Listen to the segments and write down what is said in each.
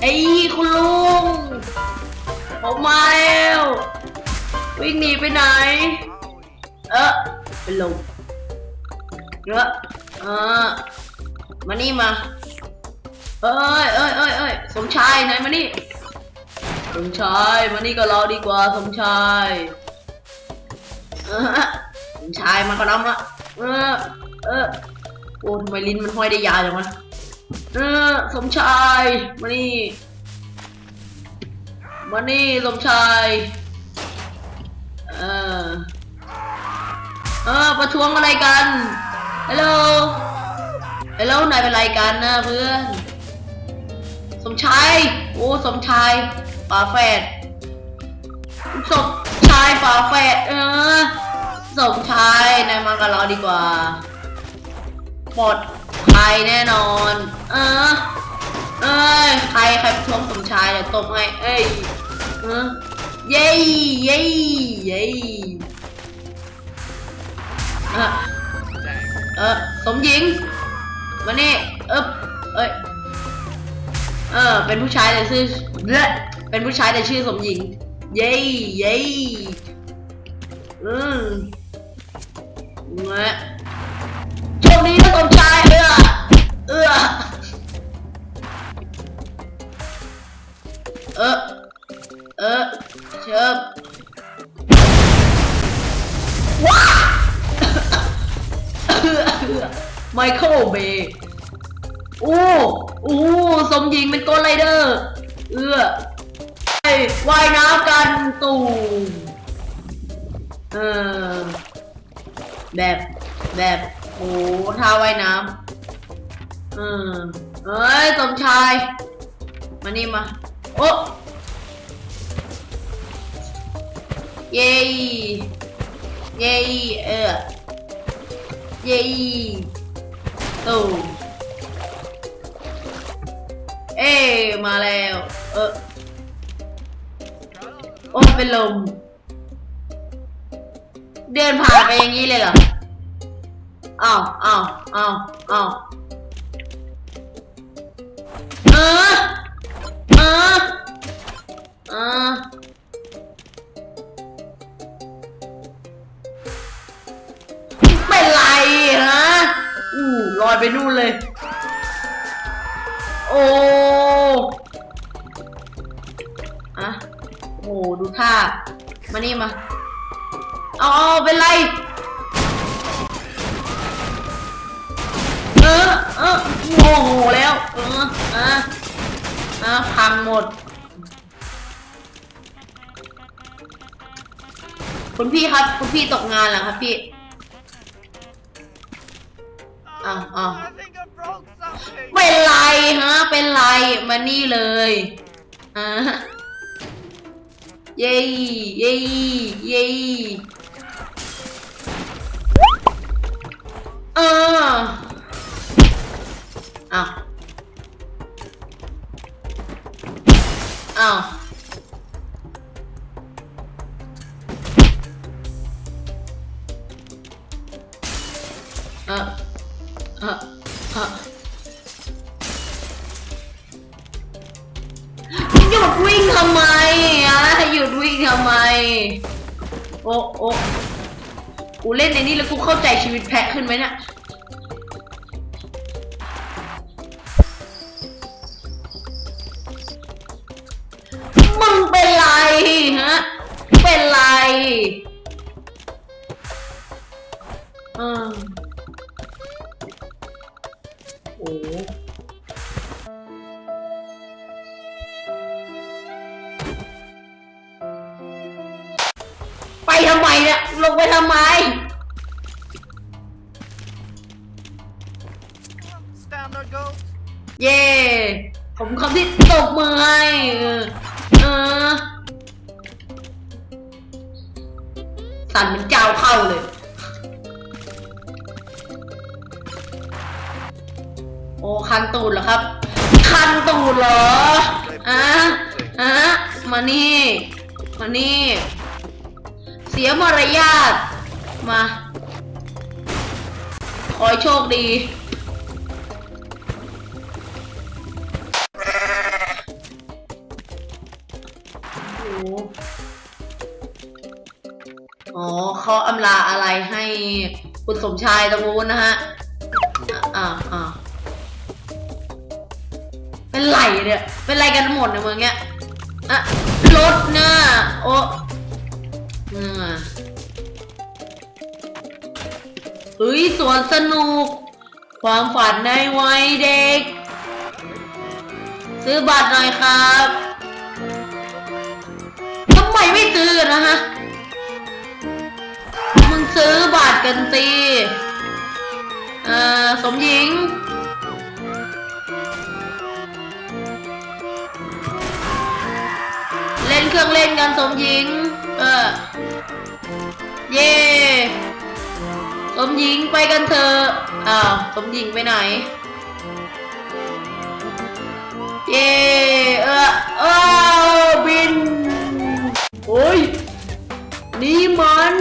ไอ้คุณลุงผมมาแล้ววิ่งหนีไปไหน เออเป็นลมเนออเออมานี่มา เอ้ยเอ้ยเอ้ยเอ้ยสมชายไหนมานี่ สมชายมานี่กับเราดีกว่าสมชายเออสมชายมาก็นำละเออ เออโอ้ทำไมลิ้นมันห้อยได้ยาวจังวะ เออสมชายมานี่มานี่สมชายเออเออประท้วงอะไรกันฮัลโหลฮัลโหลนายเป็นไรกันนะเพื่อน สมชายโอ้สมชายฝาแฝดสมชายฝาแฝดเออสมชายนายมากับเราดีกว่าปลด ภัยแน่นอน เออ เอ้ย ใครใครประท้วงสมชายเดี๋ยวตบไงเอ้ยเออเย้เย้เย้เออเออสมหญิงมานี่เอ๊บเอ้ย เออ เป็นผู้ชายแต่ชื่อเละเป็นผู้ชายแต่ชื่อสมหญิง เย้เย้อืมเงะโชคดีนะสมชาย เออเออเชิบว้าไมเคิลเบย์โอ้โอ้สมหญิงเป็นโกลไรเดอร์ เอื้อไปว่ายน้ำกันตูมเออแบบแบบโอ้ท่าว่ายน้ำเออเอ้ยสมชาย มานี่มา โอ้เย้เย้เออเย้ตูมเอ้มาแล้ว เออโอ้เป็นลม เดินผ่านไปอย่างนี้เลยเหรออ้าวอ้าวอ้าวอ้าวเออ ออเป็นไรฮะอู้ลอยไปนู่นเลย โอ้อะโอ้ดูท่า มานี่มาเอาเอาเป็นไร เออเออโมโหแล้ว เอออะอะพังหมด คุณพี่ครับ คุณพี่ตกงานเหรอครับพี่ อ้าวอ้าวเป็นไรฮะ เป็นไร มานี่เลยอะเย้เย้เย้เอออ้าวอ้าว ออเออเออหยุดวิ่งทำไมอะหยุดวิ่งทำไม โอ้โอ้กูเล่นในนี้แล้วกูเข้าใจชีวิตแพะขึ้นไหมเนี่ยมึงเป็นไรฮะ เป็นไรเออ ทำไมเนี่ยลงไปทำไม Standard goat. เย่ผมคำที่ตบมือให้เออเออสั่นเหมือนเจ้าเข้าเลย โอ้คันตูดเหรอครับ คันตูดเหรออะอะมานี่ มานี่ เสียมารยาท มา ขอให้โชคดีอ๋อเขาอำลาอะไรให้คุณสมชายตรงนู้นนะฮะ อ่าอ่าเป็นไรเนี่ย เป็นไรกันหมดในเมืองเนี้ย อะ รถเนี่ย เฮ้ยสวนสนุก ความฝันในวัยเด็ก ซื้อบัตรหน่อยครับทำไมไม่ซื้อกันนะฮะ มึงซื้อบัตรกันสิเอ่อสมหญิงเล่นเครื่องเล่นกันสมหญิง เออ เย่ สมหญิงไปกันเถอะอ้าวสมหญิงไปไหน เย่เออเออบิน โอ้ย นี่มัน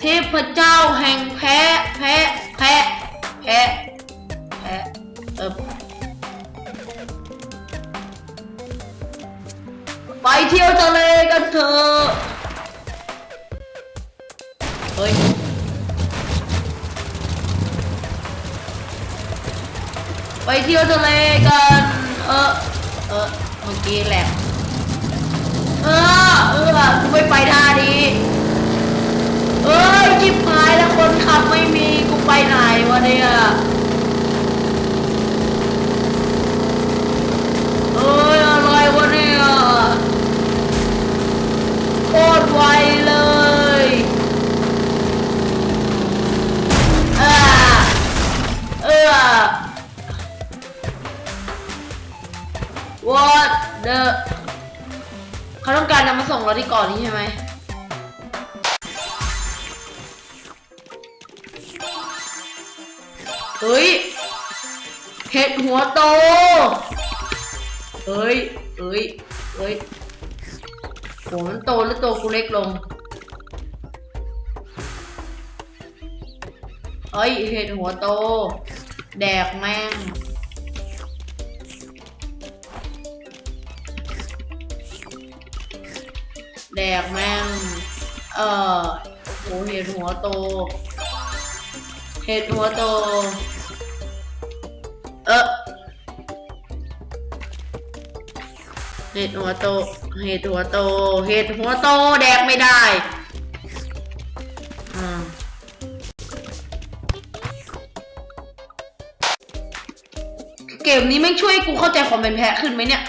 เทพเจ้าแห่งแพะ แพะ แพะ แพะ แพะ เออไปเที่ยวทะเลกันเถอะ ไปเที่ยวทะเลกัน เออ เออเมื่อกี้แหลกเออ เออกูไม่ไปท่าดีเออจิบหายแล้วคนขับไม่มี กูไปไหนวะเนี่ย เขาต้องการนำมาส่งเราที่เก่อนนี้ใช่ไหมเฮ้ยเห็ดหัวโต เฮ้ยเฮ้ยเฮ้ยโหมันโตหรือโตกูเล็กลง เฮ้ยเห็ดหัวโต แดกแม่ง แดกแม่ง เอ่อโหเห็ดหัวโต เห็ดหัวโต เออเห็ดหัวโต เห็ดหัวโต เห็ดหัวโตแดกไม่ได้อ่าเกมนี้ไม่ช่วยกูเข้าใจความเป็นแพะขึ้นไหมเนี่ย